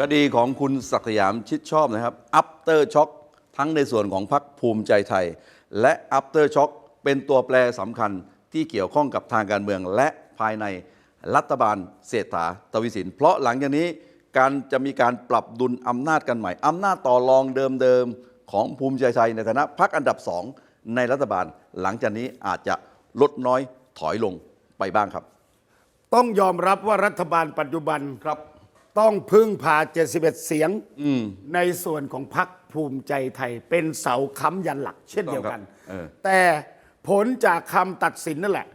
คดีของคุณศักสยามชิดชอบนะครับ after shock ทั้งในส่วนของพรรคภูมิใจไทย และ after shock เป็นตัวแปรสำคัญที่เกี่ยวข้องกับทางการเมือง และภายในรัฐบาลเศรษฐาทวีสิน เพราะหลังจากนี้การจะมีการปรับดุลอำนาจกันใหม่อำนาจต่อรองเดิมๆของภูมิใจไทยในฐานะพรรคอันดับสองในรัฐบาล หลังจากนี้อาจจะลดน้อยถอยลงไปบ้างครับ ต้องยอมรับว่ารัฐบาลปัจจุบันครับ ต้องพึ่งพา 71 เสียงอืมในส่วนของพรรคภูมิใจไทย เป็นเสาค้ำยันหลักเช่นเดียวกันถูกต้องครับเออแต่ผลจากคำตัดสินนั่นแหละ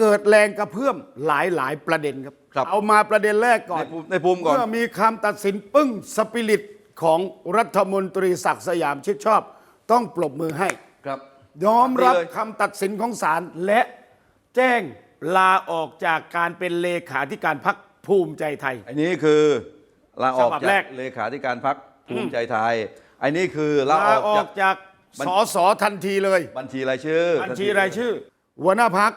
เกิดแรงกระเพื่อมหลายหลายๆประเด็นครับครับเอามาประเด็นแรกก่อนในภูมิในภูมิก่อน เมื่อมีคำตัดสินปึ้งสปิริตของรัฐมนตรีศักดิ์สยามชิดชอบ ต้องปรบมือให้ครับยอมรับเลยคำตัดสินของศาลและแจ้งลาออกจากการเป็นเลขาธิการพรรค ภูมิใจไทย อันนี้คือลาออกฉบับจาแรกก เลขาธิการพรรคภูมิใจไทย อันนี้คือลาลาออกอจาอกกจากบัญสอสอทันทีเลย บัญชีรายชื่อบัญชีรายชื่อ หัวหน้าพัก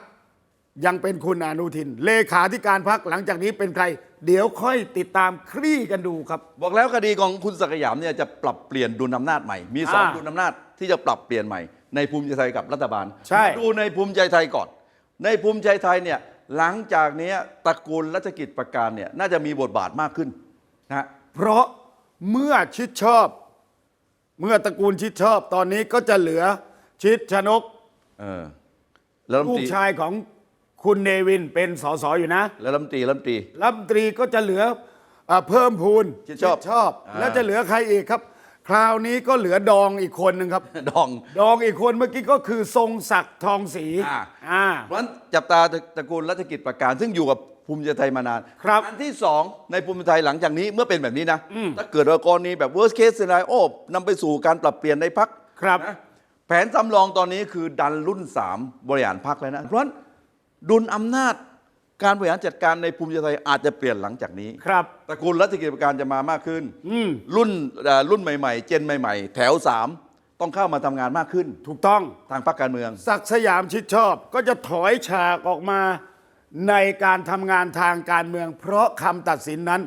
ยังเป็นคุณอนุทิน เลขาธิการพักหลังจากนี้เป็นใคร เดี๋ยวค่อยติดตามคลี่กันดูครับ บอกแล้วคดีของคุณศักดิ์สยามเนี่ยจะปรับเปลี่ยนดุลอำนาจใหม่ มีสองอ่าดุลอำนาจที่จะปรับเปลี่ยนใหม่ในภูมิใจไทยกับรัฐบาลใช่ ดูในภูมิใจไทยก่อน ในภูมิใจไทยเนี่ย หลังจากเนี้ยตระกูลรัชกิจประการเนี่ยน่าจะมีบทบาทมากขึ้นนะฮะเพราะเมื่อชิดชอบ เมื่อตระกูลชิดชอบตอนนี้ก็จะเหลือชิดชนกเออแล้วรัฐมลูนกตรีชายของคุณเนวินเป็นสสอยู่นะ แล้วรัฐมนตรีรัฐมนตรีรัฐมนตรีก็จะเหลืออ่าเพิ่มพูนชิดชอบชอบอ่าแล้วจะเหลือใครอีกครับ คราวนี้ก็เหลือดองอีกคนหนึ่งครับ ดอง ดองอีกคนเมื่อกี้ก็คือทรงศักดิ์ทองศรีอ่า อ่า เพราะฉะนั้นจับตาตระกูลรัชกิจประการซึ่งอยู่กับภูมิใจไทยมานานครับอันที่สองในภูมิใจไทยหลังจากนี้เมื่อเป็นแบบนี้นะถ้าเกิดว่ากรณีแบบ worst case scenario นำไปสู่การปรับเปลี่ยนในพัก ครับ นะแผนสำรองตอนนี้คือดันรุ่น 3 บริหารพักแล้วนะ เพราะฉะนั้นดุลอำนาจ การบริหารจัดการในภูมิใจไทยอาจจะเปลี่ยนหลังจากนี้ครับ ตระกูลรัชกิจประการจะมามากขึ้น อืมรุ่นเอ่อรุ่นใหม่ๆ เจนใหม่ ๆ แถว 3 ต้องเข้ามาทำงานมากขึ้น ถูกต้อง ทางพรรคการเมือง ศักดิ์สยามชิดชอบก็จะถอยฉากออกมาในการทำงานทางการเมือง เพราะคำตัดสินนั้น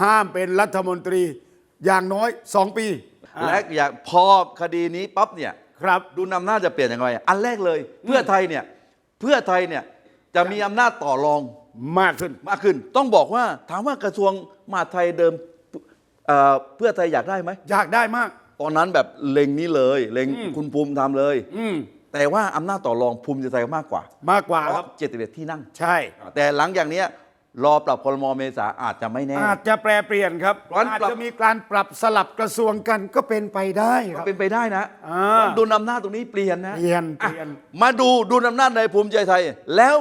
ห้ามเป็นรัฐมนตรีอย่างน้อยสองปีและอยากพอคดีนี้ปั๊บเนี่ย ครับ ดูนำหน้าจจะเปลี่ยนยังไงอันแรกเลย เพื่อไทยเนี่ย เพื่อไทยเนี่ย จะมีอำนาจต่อรองมากขึ้น มากขึ้น ต้องบอกว่าถามว่ากระทรวงมหาดไทยเดิมเอ่อเพื่อไทยอยากได้ไหม อยากได้มาก ตอนนั้นแบบเล็งนี้เลย เล็งคุณภูมิทำเลย อืมแต่ว่าอำนาจต่อรองภูมิใจไทยมากกว่ามากกว่าเพครัราะบเจ็ดสิบเอ็ดที่นั่ง ใช่ แต่หลังจากเนี้ยรอปรับคลมเมษาอาจจะไม่แน่ อาจจะแปรเปลี่ยนครับ ร้อนอาจปรับจะมีการปรับสลับกระทรวงกันก็เป็นไปได้คก็รับ เป็นไปได้นะอ่าดูนำหน้าจตรงนี้เปลี่ยนนะเปลี่ยนอะเปลี่ยน มาดูดูนำหน้าจในภูมิใจไทย แล้ว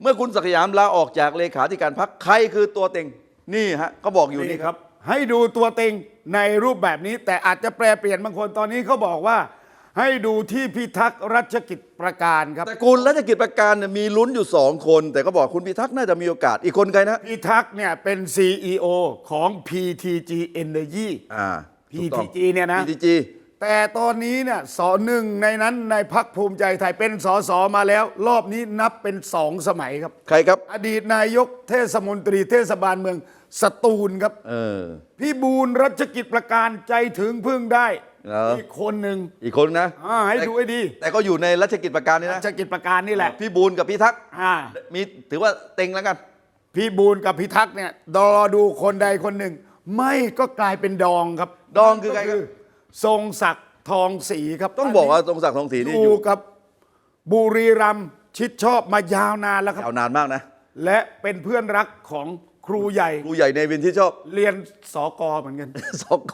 เมื่อคุณศักดิ์สยามลาออกจากเลขาธิการพรรคใครคือตัวเต็งนี่ฮะเขาบอกอยู่นี่ครับ ให้ดูตัวเต็งในรูปแบบนี้ แต่อาจจะแปรเปลี่ยนบางคนตอนนี้เขาบอกว่า ให้ดูที่พิทักษ์รัชกิจประการครับ แต่คุณรัชกิจประการเนี่ยมีลุ้นอยู่สองคน แต่ก็บอกคุณพิทักษ์น่าจะมีโอกาสอีกคนใครนะพิทักษ์เนี่ยเป็น CEO ของ PTG Energy อ่าถูกต้อง PTG เนี่ยนะ PTG แต่ตอนนี้เนี่ยสอหนึ่งในนั้นในพักภูมิใจไทยเป็นสอสอมาแล้ว รอบนี้นับเป็นสองสมัยครับ ใครครับ อดีตนายกเทศมนตรีเทศบาลเมืองสตูลครับเออ พี่บูลรัชกิจประการใจถึงพึ่งได้เหรออีกคนหนึ่งอีกคนนะ อ่าให้ดูให้ดีแต่ก็อยู่ในรัชกิจประการนี่รันะชกิจประการนี่แหละพี่บูลกับพี่ทักษ์อ่ามีถือว่าเต็งแล้วกัน พี่บูลกับพิทักษ์เนี่ยรอดูคนใดคนหนึ่ง ไม่ก็กลายเป็นดองครับดองคือใครครับ ทรงศักดิ์ทองศรีครับต้องบอกว่าตรงศักดิ์ทองศรีนี่ออยู่ยู่กับบุรีรัมย์ชิดชอบมายาวนานแล้วครับ ยาวนานมากนะและเป็นเพื่อนรักของครูใหญ่ครูใหญ่ในวินที่ชอบ เรียนสอกอเหมือนกัน สก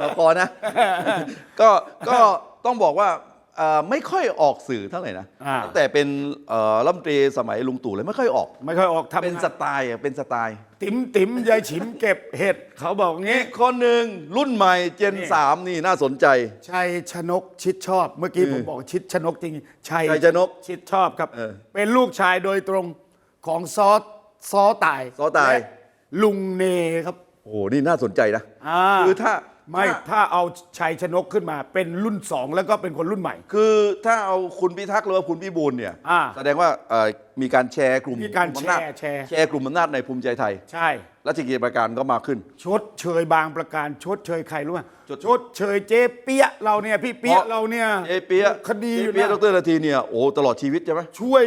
สกนะ ก็ก็ต้องบอกว่าเอ่อ ไม่ค่อยออกสื่อเท่าไหร่นะอ่า ตั้งแต่เป็นเอ่อรัฐมนตรีสมัยลุงตู่เลยไม่ค่อยออก ไม่ค่อยออกทำเป็นงาสไตล์อะเป็นสไตล์ติ๋มติ๋มยายฉิมเก็บเห็ดเขาบอกงี้ อีกคนหนึ่งรุ่นใหม่เจนนี่สามนี่น่าสนใจ ชัยชนกชิดชอบ เมื่อกี้ผมบอกชิดชนกจริงๆชัยชัยชนกชิดชอบครับ เออเป็นลูกชายโดยตรงของซอสซอตายซ้อตาย และลุงเนครับ โอ้โหนี่น่าสนใจนะอ่า คือถ้า ไม่ถ้าเอาชัยชนกขึ้นมาเป็นรุ่นสองแล้วก็เป็นคนรุ่นใหม่ คือถ้าเอาคุณพิทักษ์หรือว่าคุณพิบูลเนี่ย อ่าแสดงว่าเอ่อมีการแชร์กลุ่มมีการอำนาจแชร์แชร์ แชร์กลุ่มอำนาจในภูมิใจไทย ใช่รัชกิจประการก็มาขึ้น ชดเชยบางประการชดเชยใครรู้ไหมชด ชดเชยเจ๊เปี้ยเราเนี่ยพี่เปี้ยเราเนี่ยเอเปียคดีอยู่เปียนะดรนาทีเนี่ยโอ้ตลอดชีวิตใช่ไหมช่วย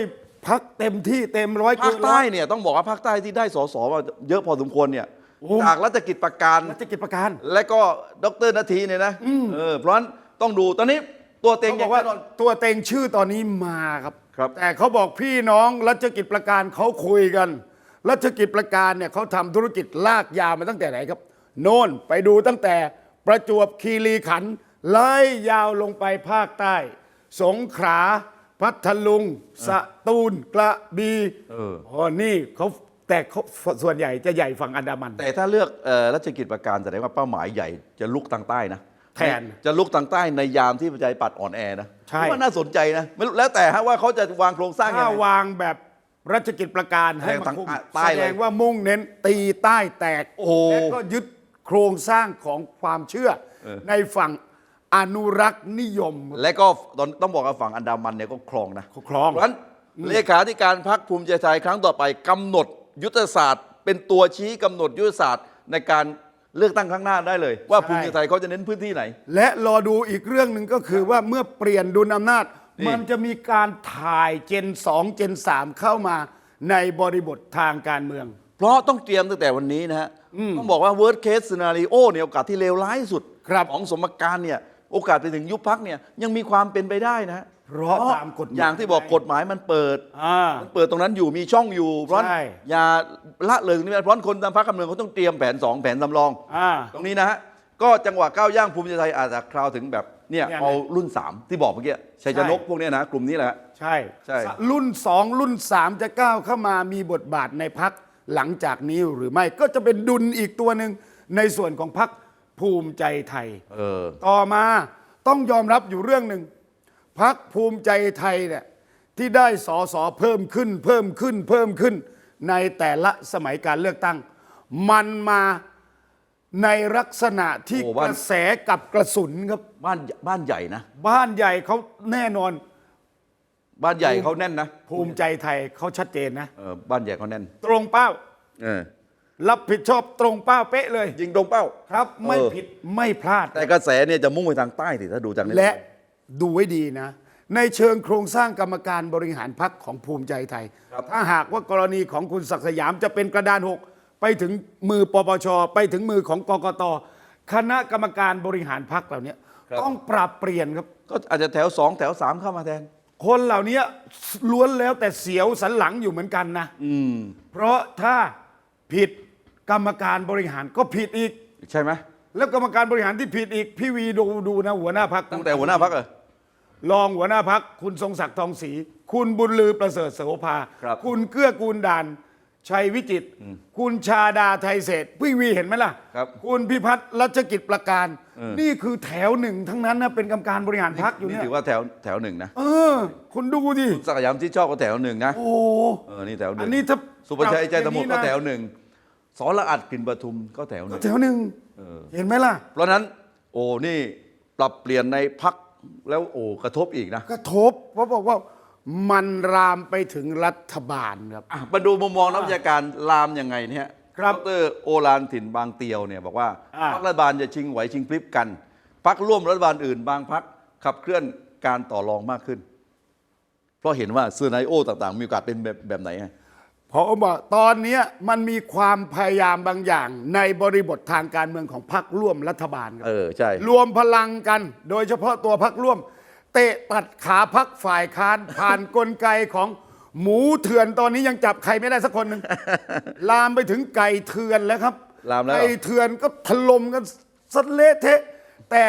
พักเต็มที่เต็มร้อยภาคเกินร้ใต้อยเนี่ยต้องบอกว่าภาคใต้ที่ได้สสมาเยอะพอสมควรเนี่ย โอ้ จากรัชกิจประการ รัชกิจประการ และก็ดรนาทีเนี่ยนะเออเพราะฉะนั้นต้องดูตอนนี้ตัวเต็งเขาบอกว่าแน่นอน ตัวเต็งชื่อตอนนี้มาครับ ครับ แต่เขาบอกพี่น้องรัชกิจประการเขาคุยกัน รัชกิจประการเนี่ยเขาทำธุรกิจลากยาวมาตั้งแต่ไหนครับ โน่นไปดูตั้งแต่ประจวบคีรีขันธ์ไล่ยาวลงไปภาคใต้ สงขลาพัทลุง สตูลกระบี่เออ อ๋อนี่เขา แต่เขาส่วนใหญ่จะใหญ่ฝั่งอันดามัน แต่ถ้าเลือกเอ่อรัชกิจประการแสดงว่าเป้าหมายใหญ่จะลุกทางใต้นะแทนจะลุกทางใต้ในยามที่ประชาธิปัตย์อ่อนแอนะใช่ผมว่าน่าสนใจนะไม่รู้แล้วแต่ฮะว่าเขาจะวางโครงสร้างยังถ้าไงวางแบบรัชกิจประการให้แทงมาทางคุมใต้แสเลยดงว่ามุ่งเน้นตีใต้แตกโอ้โหและก็ยึดโครงสร้างของความเชื่อในฝั่งอนุรักษ์นิยม และก็ตอนต้องบอกว่าฝั่งอันดามันเนี่ยก็ครองนะครองเพราะฉะนั้นเลขาธิการพรรคภูมิใจไทยครั้งต่อไปกำหนด ยุทธศาสตร์ เป็นตัวชี้กำหนดยุทธศาสตร์ในการเลือกตั้งครั้งหน้าได้เลย ว่าใช่ภูมิใจไทยเขาจะเน้นพื้นที่ไหน และรอดูอีกเรื่องหนึ่งก็คือว่าเมื่อเปลี่ยนดุลอำนาจนี่มันจะมีการถ่ายเจน 2 เจน 3 เข้ามาในบริบททางการเมือง เพราะต้องเตรียมตั้งแต่วันนี้นะฮะต้องบอกว่า worst case scenario เนี่ยโอกาสที่เลวร้ายที่สุดครับของสมการเนี่ยโอกาสไปถึงยุบพักเนี่ยยังมีความเป็นไปได้นะฮะ เพราะตามกฎหมายอย่างที่บอกกฎหมายมันเปิดอ่า มันเปิดตรงนั้นอยู่มีช่องอยู่ เพราะฉะนั้นใช่ อย่าละเลยตรงนี้เพราะฉะนั้นคนตามพรรคการเมืองเขาต้องเตรียมแผนสองแผนสำรอง อ่า ตรงนี้นะฮะ ก็จังหวะก้าวย่างภูมิใจไทยอาจจะคราวถึงแบบเนี่ยเนี่ยนะเอารุ่น 3 ที่บอกเมื่อกี้ชัยชนกใช่ พวกเนี้ยนะ กลุ่มนี้แหละใช่ ใช่ รุ่นสองรุ่นสามจะก้าวเข้ามามีบทบาทในพักหลังจากนี้หรือไม่ก็จะเป็นดุลอีกตัวหนึ่งในส่วนของพักภูมิใจไทย เออ ต่อมาต้องยอมรับอยู่เรื่องหนึ่ง พักภูมิใจไทยเนี่ยที่ได้สอสอเพิ่มขึ้น เพิ่มขึ้นเพิ่มขึ้นในแต่ละสมัยการเลือกตั้ง มันมาในลักษณะที่โอ้กบ้าน ระแสกับกระสุนครับ บ้านบ้านใหญ่นะ บ้านใหญ่เขาแน่นอนบ้านใหญ่เขาแน่นนะภูมิใจไทยเขาชัดเจนนะ เออบ้านใหญ่เขาแน่น ตรงเป้า เออ รับผิดชอบตรงเป้าเป๊ะเลยยิงตรงเป้า ครับไม่เออ ผิดไม่พลาด แต่กระแสเนี่ยจะมุ่งไปทางใต้สิถ้าดูจากนี้และ ดูไว้ดีนะ ในเชิงโครงสร้างกรรมการบริหารพักของภูมิใจไทย ถ้าหากว่ากรณีของคุณศักดิ์สยามจะเป็นกระดานหกไปถึงมือปปช ไปถึงมือของกกตคณะกรรมการบริหารพักเหล่านี้ต้องปรับเปลี่ยนครับ ก็อาจจะแถวสองแถวสามเข้ามาแทน คนเหล่านี้ล้วนแล้วแต่เสียวสันหลังอยู่เหมือนกันนะ อืม เพราะถ้าผิดกรรมการบริหารก็ผิดอีก ใช่ไหมแล้วกรรมการบริหารที่ผิดอีก พี่วีดูดูนะหัวหน้าพักตั้งแต่หัวหน้าพักเหรอ รองหัวหน้าพักคุณทรงศักดิ์ทองศรีคุณบุญลือประเสริฐโสภาครับณเกื้อกูลด่าน ชัยวิจิตรคุณชาดาไทยเศรษฐ์พี่วีเห็นไหมล่ะครับคุณพิพัฒน์รัชกิจประการ เออ นี่คือแถวหนึ่งทั้งนั้นนะเป็นกรรมการบริหารพักอยู่นี่เนี่ยถือว่าแถวแถวหนึ่งนะเออ คุณดูดิศักดิ์สยามที่ชอบก็แถวหนึ่งนะโอ้เออนี่แถวหนึ่อังนนี้ถ้าสุประชัยใจสมุทรก็ปรับอย่างนี้นะแถวหนึ่งสอนละอัดกลิ่นปทุมก็แถวหนึ่ง แถวหนึ่งเห็นไหมล่ะ เพราะฉะนั้นโอ้นี่ปรับเปลี่ยนในพัก แล้วโอ้กระทบอีกนะกระทบเพราะบอกว่ามันรามไปถึงรัฐบาลครับ อะมาดูมุมมองนักวิชาการลามยังไงเนี่ยครับดรโอลานถิ่นบางเตียวเนี่ยบอกว่าอ่า พรรครัฐบาลจะชิงไหวชิงพลิบกันพักร่วมรัฐบาลอื่น บางพักขับเคลื่อนการต่อรองมากขึ้น เพราะเห็นว่าซีนาริโอต่างๆ มีโอกาสเป็นแบบแบบไหนฮะเพราะบอกตอนเนี้ยมันมีความพยายามบางอย่าง ในบริบททางการเมืองของพรรคร่วมรัฐบาลครับเออใช่รวมพลังกัน โดยเฉพาะตัวพรรคร่วม เตะตัดขาพักฝ่ายค้านผ่านกลไกของหมูเถื่อนตอนนี้ยังจับใครไม่ได้สักคนหนึ่งลามไปถึงไก่เถื่อนแล้วครับลามแล้วไก่เถื่อนก็ถล่มกันสดเละเทะ แต่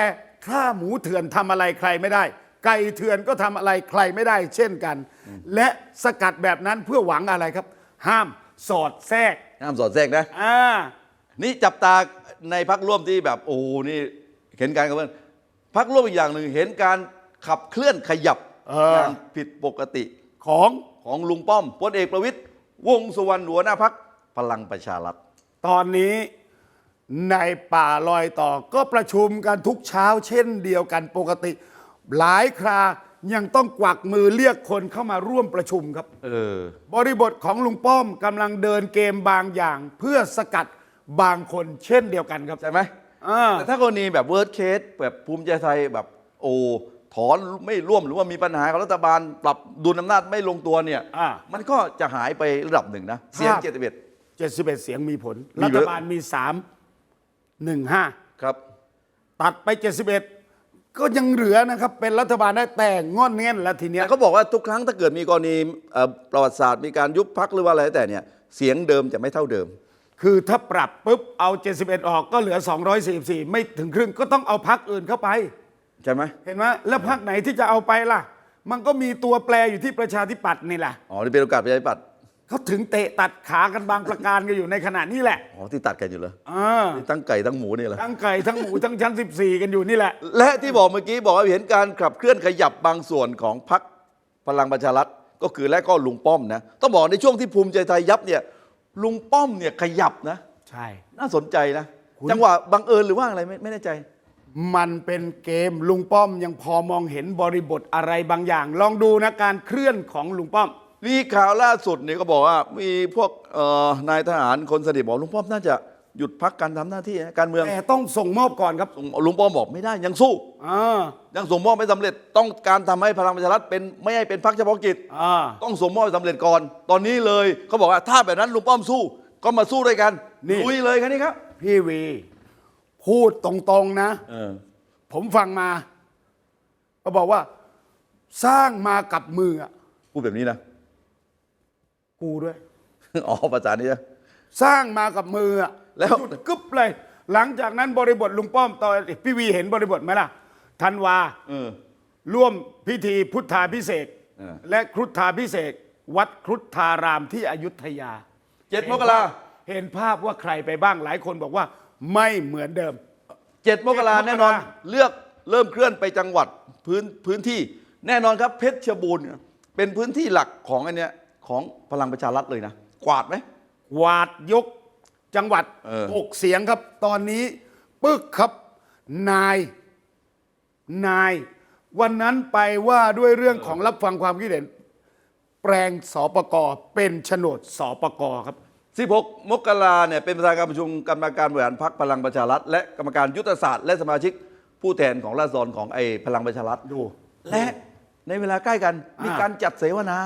ถ้าหมูเถื่อนทำอะไรใครไม่ได้ ไก่เถื่อนก็ทำอะไรใครไม่ได้ เช่นกัน และสกัดแบบนั้นเพื่อหวังอะไรครับ ห้ามสอดแทรกห้ามสอดแทรกนะ อ่า นี่จับตาในพักร่วมที่แบบโอ้โหนี่เห็นการกับเพื่อนพักร่วมอีกอย่างหนึ่งเห็นการขับเคลื่อนขยับเออออ ย่างผิดปกติของของลุงป้อมพลเอกประวิตยวงษ์สุวรรณหัวหน้าพักพลังประชารัฐ ตอนนี้ในป่าลอยต่อก็ประชุมกันทุกเช้าเช่นเดียวกันปกติ หลายครา ยังต้องกวักมือเรียกคนเข้ามาร่วมประชุมครับ เออ บริบทของลุงป้อมกำลังเดินเกมบางอย่าง เพื่อสกัดบางคนเช่นเดียวกันครับ ใช่ไหมอ่า แต่ถ้ากรณีแบบเวิร์ดเคสแบบภูมิใจไทยแบบโอ้ถอนไม่ร่วมหรือว่ามีปัญหากับรัฐบาล ปรับดุลอำนาจไม่ลงตัวเนี่ย อ่ามันก็จะหายไประดับหนึ่งนะ เสียงครับ เจ็ดสิบเอ็ด 71 เสียงมีผล มีรัเยฐอะบาลมี 3 1 5 ครับ ตัดไป 71 ก็ยังเหลือนะครับเป็นรัฐบาลได้แต่งอนเงี้ยนแล้วทีเนี้ย แต่เขาบอกว่าทุกครั้งถ้าเกิดมีกรณีเอ่อประวัติศาสตร์มีการยุบพักหรือว่าอะไรแต่เนี่ยเสียงเดิมจะไม่เท่าเดิม คือถ้าปรับปุ๊บเอา 71 ออกก็เหลือ 244 ไม่ถึงครึ่งก็ต้องเอาพักอื่นเข้าไป ใช่ไหมเห็นไหมแล้วพักไหนที่จะเอาไปล่ะ มันก็มีตัวแปรอยู่ที่ประชาธิปัตย์นี่แหละ อ๋อนี่เป็นโอกาสประชาธิปัตย์ เขาถึงเตะตัดขากันบางประการกันอยู่ในขณะนี้แหละอ๋อที่ตัดกันอยู่เหรออ่านี่ทั้งไก่ทั้งหมูนี่เหรอทั้งไก่ทั้งหมูทั้งชั้น 14 กันอยู่นี่แหละ และที่บอกเมื่อกี้บอกว่าเห็นการขับเคลื่อนขยับบางส่วนของพรรคพลังประชารัฐก็คือและก็ลุงป้อมนะต้องบอกในช่วงที่ภูมิใจไทยยับเนี่ยลุงป้อมเนี่ยขยับนะ ใช่ น่าสนใจนะ คุณ จังหวะบังเอิญหรือว่าอะไรไม่ไม่แน่ใจ มันเป็นเกมลุงป้อมยังพอมองเห็นบริบทอะไรบางอย่าง ลองดูนะการเคลื่อนของลุงป้อม มีข่าวล่าสุดเนี่ยก็บอกว่า มีพวกเอ่อนายทหารคนสนิทบอกลุงป้อมน่าจะหยุดพักการทำหน้าที่นะการเมืองแต่ต้องส่งมอบก่อนครับลุงป้อมบอกไม่ได้ยังสู้ อ่ายังส่งมอบไม่สำเร็จต้องการทำให้พลังประชารัฐเป็นไม่ให้เป็นพรรคเฉพาะกิจ อ่าต้องส่งมอบให้สำเร็จก่อน ตอนนี้เลยเขาบอกว่าถ้าแบบนั้นลุงป้อมสู้ ก็มาสู้ด้วยกันนี่ลุยเลยครับนี่ครับพี่วี พูดตรงๆนะ เออผมฟังมา ก็บอกว่า สร้างมากับมืออะพูดแบบนี้นะ กูด้วย อ๋อภาษานี้นะสร้างมากับมืออะแล้วหยุดกึ๊บเลย หลังจากนั้นบริบทลุงป้อมตอนพี่วีเห็นบริบทไหมล่ะธันวาเออ ร่วมพิธีพุทธาพิเศษกเออ และครุฑาพิเศษกวัดครุฑารามที่อยุธยา เจ็ดมกราเห็นภาพว่าใครไปบ้างหลายคนบอกว่าไม่เหมือนเดิม เจ็ดมกราเจ็ดมกรา แน่นอน เลือกเริ่มเคลื่อนไปจังหวัดพื้นพื้นที่ แน่นอนครับเพชรบูรณ์เนี่ยเป็นพื้นที่หลักของอันเนี้ย ของพลังประชารัฐเลยนะ กวาดไหมวาดยกจังหวัดเออ หกเสียงครับ ตอนนี้ ปึ๊กครับ นาย นาย วันนั้นไปว่าด้วยเรื่องของรับฟังความคิดเห็น แปลงสปกเป็นโฉนดสปกครับ 16 มกราเนี่ยเป็นประธานการประชุมกรรมการบริหารพรรคพลังประชารัฐ และกรรมการยุทธศาสตร์และสมาชิกผู้แทนของราษฎรของไอ้พลังประชารัฐ ดู และในเวลาใกล้กันอ่ามีมีการจัดเสวนา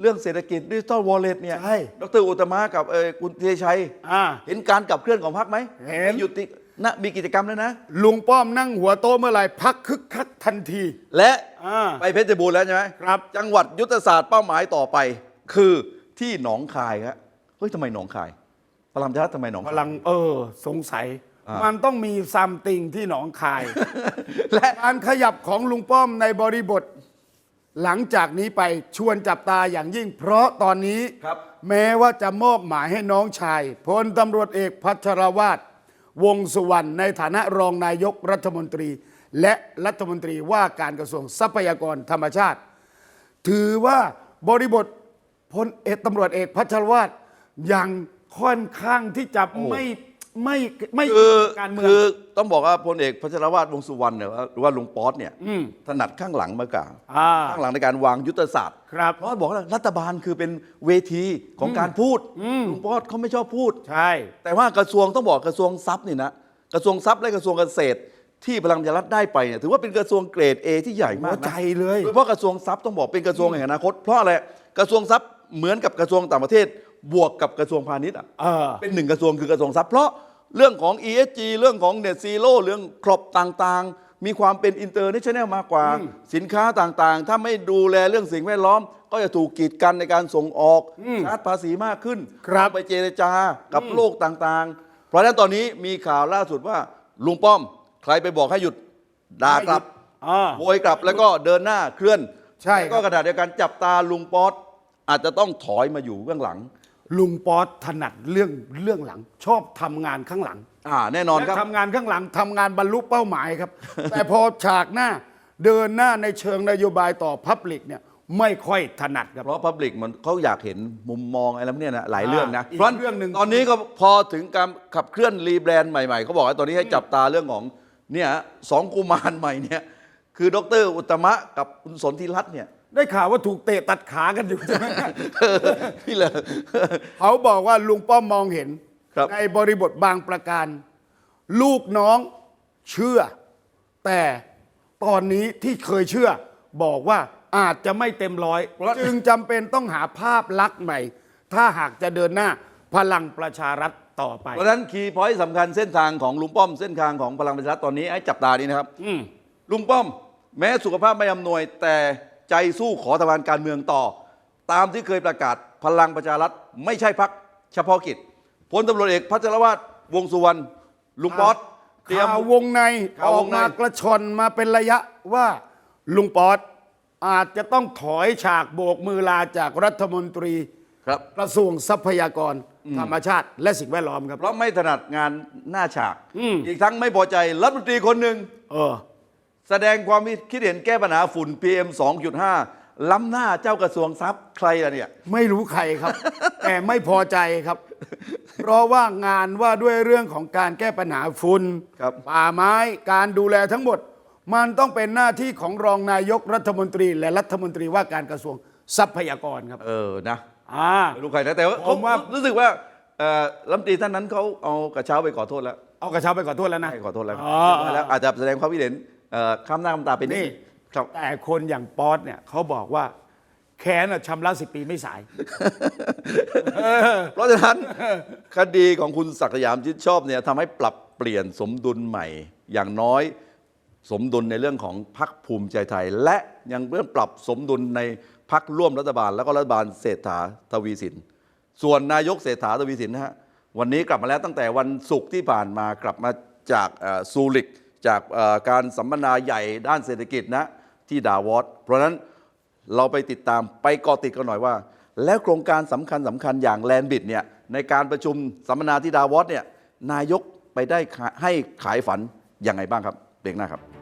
เรื่องเศรษฐกิจดิจิทัลวอลเล็ตเนี่ยใช่ ดรอุตตมะกับเอ่อคุณเทชัย อ่า เห็นการขับเคลื่อนของพรรคไหมเห็นไม่ยุตินะมีกิจกรรมแล้วนะ ลุงป้อมนั่งหัวโต๊ะเมื่อไหร่พักคึกคักทันที และอ่า ไปเพชรบูรณ์แล้วใช่ไหมครับ จังหวัดยุทธศาสตร์เป้าหมายต่อไป คือที่หนองคายครับเฮ้ยทำไมหนองคายพลังประชารัฐทำไมหนองพคาย ลังเออ สงสัย อ่ามั มันต้องมีซัมติงที่หนองคาย และ การขยับของลุงป้อมในบริบท หลังจากนี้ไปชวนจับตาอย่างยิ่ง เพราะตอนนี้ครับ แม้ว่าจะมอบหมายให้น้องชายพลตำรวจเอกพัชรวาทวงสุวรรณในฐานะรองนายกรัฐมนตรี และรัฐมนตรีว่าการกระทรวงทรัพยากรธรรมชาติ ถือว่าบริบทพลเอกตำรวจเอกพัชรวาทยังค่อนข้างที่จะไม่ ไม่ไม่คือการเมือง คือต้องบอกว่าพลเอกพัชรวาทวงสุวรรณเนี่ยหรือว่าลุงป๊อตเนี่ยถนัดข้างหลังมากกว่าอ่าข้างหลังในการวางยุทธศาสตร์ครับเพราะว่าบอกว่ารัฐบาลคือเป็นเวทีของการพูดลุงป๊อตเขาไม่ชอบพูดใช่แต่ว่ากระทรวงต้องบอกกระทรวงทรัพย์นี่นะกระทรวงทรัพย์และกระทรวงเกษตรที่พลังประชารัฐได้ไปเนี่ยถือว่าเป็นกระทรวงเกรด A ที่ใหญ่หัมาวกนะใจเลยโดยเฉพาะกระทรวงทรัพย์ต้องบอกเป็นกระทรวงแห่งอนาคตเพราะอะไรกระทรวงทรัพย์เหมือนกับกระทรวงต่างประเทศ บวกกับกระทรวงพาณิชย์อะเออเป็นหนึ่งกระทรวงคือกระทรวงทรัพย์เพราะ เรื่องของ ESG เรื่องของ Net Zero เรื่องครอบต่างๆ มีความเป็นอินเตอร์เนชั่นแนลมากกว่า สินค้าต่างๆ ถ้าไม่ดูแลเรื่องสิ่งแวดล้อม ก็จะถูกกีดกันในการส่งออกชาร์จภาษีมากขึ้นครับต้องไปเจรจากับโลกต่างๆ เพราะฉะนั้นตอนนี้มีข่าวล่าสุดว่า ลุงป้อม ใครไปบอกให้หยุดด่ากลับอ่าโวยกลับแล้วก็เดินหน้าเคลื่อนใช่แล้วก็ครับกระดาษเดียวกันจับตาลุงป๊อตอาจจะต้องถอยมาอยู่เบื้องหลัง ลุงป๊อตถนัดเรื่องเรื่องหลัง ชอบทำงานข้างหลังอ่าแน่นอนคและรับ ทำงานข้างหลังทำงานบรรลุเป้าหมายครับ แต่พอฉากหน้าเดินหน้าในเชิงนโยบายต่อพับลิกเนี่ยไม่ค่อยถนัดครับ เพราะพับลิกมันเขาอยากเห็นมุมมองอะไรพวกเนี้ยนะหลายเรื่องนะอีกเพราะเรื่องหนึ่ง ตอนนี้ก็พอถึงการขับเคลื่อนรีแบรนด์ใหม่ๆเขาบอกว่าตอนนี้ให้จับตาเรื่องของเนี่ยสองกุมารใหม่เนี่ยคือดรอุตตมะกับคุณสนธิรัตน์เนี่ย ได้ข่าวว่าถูกเตะตัดขากันอยู่ใช่ไหมนี่เลยเขาบอกว่าลุงป้อมมองเห็น ครับ ในบริบทบางประการ ลูกน้องเชื่อ แต่ตอนนี้ที่เคยเชื่อ บอกว่าอาจจะไม่เต็มร้อยจึงจำเป็นต้องหาภาพลักษณ์ใหม่ ถ้าหากจะเดินหน้าพลังประชารัฐต่อไป เพราะฉะนั้นคีย์พอยต์สำคัญเส้นทางของลุงป้อมเส้นทางของพลังประชารัฐตอนนี้ให้จับตานี้นะครับอืมลุงป้อม แม้สุขภาพไม่อำนวยแต่ ใจสู้ขอทำงานการเมืองต่อ ตามที่เคยประกาศพลังประชารัฐไม่ใช่พักเฉพาะกิจพลตำรวจเอกพัชรวาทวงษ์สุวรรณลุงป๊อตเตรียมข่าววงในข่าวอวอกงใน มากระชอนมาเป็นระยะว่าลุงป๊อตอาจจะต้องถอยฉากโบกมือลาจากรัฐมนตรีครับ กระทรวงทรัพยากรธรรมชาติ และสิ่งแวดล้อมครับ เพราะไม่ถนัดงานหน้าฉาก อืม อีกทั้งไม่พอใจรัฐมนตรีคนหนึ่งเออ แสดงความคิดเห็นแก้ปัญหาฝุ่น PM 2.5 ล้ำหน้าเจ้ากระทรวงทรัพย์ใครล่ะเนี่ย ไม่รู้ใครครับ แต่ไม่พอใจครับ เพราะว่างานว่าด้วยเรื่องของการแก้ปัญหาฝุ่นครับ ป่าไม้การดูแลทั้งหมด มันต้องเป็นหน้าที่ของรองนายกรัฐมนตรี และรัฐมนตรีว่าการกระทรวงทรัพยากรครับ เออนะอ่า ไม่รู้ใครนะแต่ว่าผมว่า รู้สึกว่าเอ่อรัฐมนตรีท่านนั้นเขาเอากระเช้าไปขอโทษแล้วเอากระเช้าไปขอโทษแล้วนะ ให้ขอโทษแล้วอ๋อ แล้วอาจจะแสดงความคิดเห็นเอ่อ ข้ามหน้าข้ามตาไปนิดนี่ครับแต่คนอย่างป๊อตเนี่ยเขาบอกว่าแค้นอะชำระสิปีไม่สาย เพราะฉะนั้นคดีของคุณศักดิ์สยามชิดชอบเนี่ยทำให้ปรับเปลี่ยนสมดุลใหม่ อย่างน้อยสมดุลในเรื่องของพรรคภูมิใจไทย และยังเพื่อปรับสมดุลในพรรคร่วมรัฐบาล แล้วก็รัฐบาลเศรษฐาทวีสิน ส่วนนายกเศรษฐาทวีสินนะฮะวันนี้กลับมาแล้วตั้งแต่วันศุกร์ที่ผ่านมากลับมาจากเอ่อซูริก จากการสัมมนาใหญ่ด้านเศรษฐกิจนะที่ดาวอสเพราะนั้นเราไปติดตามไปเกาะติดกันหน่อยว่า แล้วโครงการสำคัญสำคัญอย่างแลนบิดเนี่ยในการประชุมสัมมนาที่ดาวอสเนี่ยนายกไปได้ให้ขายฝันยังไงบ้างครับเบรกหน้าครับ